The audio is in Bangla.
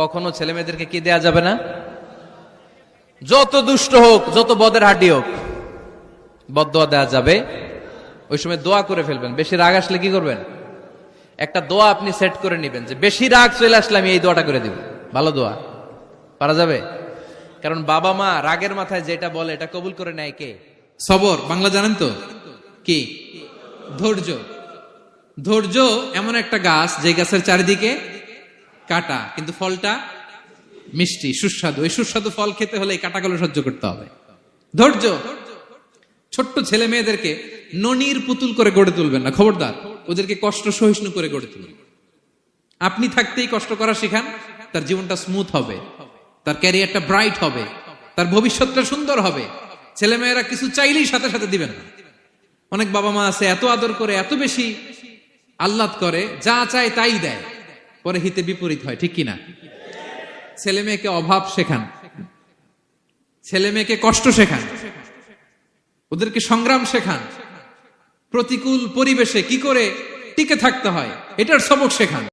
কখনো ছেলে মেয়েদেরকে কি দেয়া যাবে না? যত দুষ্ট হোক, যত বদের হাড্ডি হোক বদোয়া দেওয়া যাবে। ওই সময় দোয়া করে ফেলবেন। বেশি রাগ আসলে কি করবেন? একটা দোয়া আপনি সেট করে নেবেন যে, বেশি রাগ চলে আসলে আমি এই দোয়াটা করে দিব। ভালো দোয়া। পারা যাবে? কারণ বাবা মা রাগের মাথায় যেটা বলে, এটা কবুল করে নেয় কে? সবর। বাংলা জানেন তো? কি? ধৈর্য। ধৈর্য এমন একটা গাছ যে গাছের চারিদিকে কাটা, কিন্তু ফলটা মিষ্টি, সুস্বাদু। এই সুস্বাদু ফল খেতে হলে এই কাটাগুলো সহ্য করতে হবে। ধৈর্য! ছোট্ট ছেলে মেয়েদেরকে ননির পুতুল করে গড়ে তুলবেন না। খবরদার, ওদেরকে কষ্ট সহিষ্ণু করে গড়ে তুলবেন আপনি থাকতেই কষ্ট করা শিখান, তার জীবনটা স্মুথ হবে। তার ক্যারিয়ারটা ব্রাইট হবে। তার ভবিষ্যৎটা সুন্দর হবে। ছেলেমেয়েরা কিছু চাইলেই সাথে সাথে দিবেন না। অনেক বাবা মা আছে, এত আদর করে, এত বেশি আহ্লাদ করে, যা চায় তাই দেয়। পরে হিতে বিপরীত হয়, ঠিক কিনা? ছেলে মেয়েকে অভাব শেখান। ছেলে মেয়েকে কষ্ট শেখান। ওদেরকে সংগ্রাম শেখান। প্রতিকূল পরিবেশে কি করে টিকে থাকতে হয়, এটার সবক শেখান।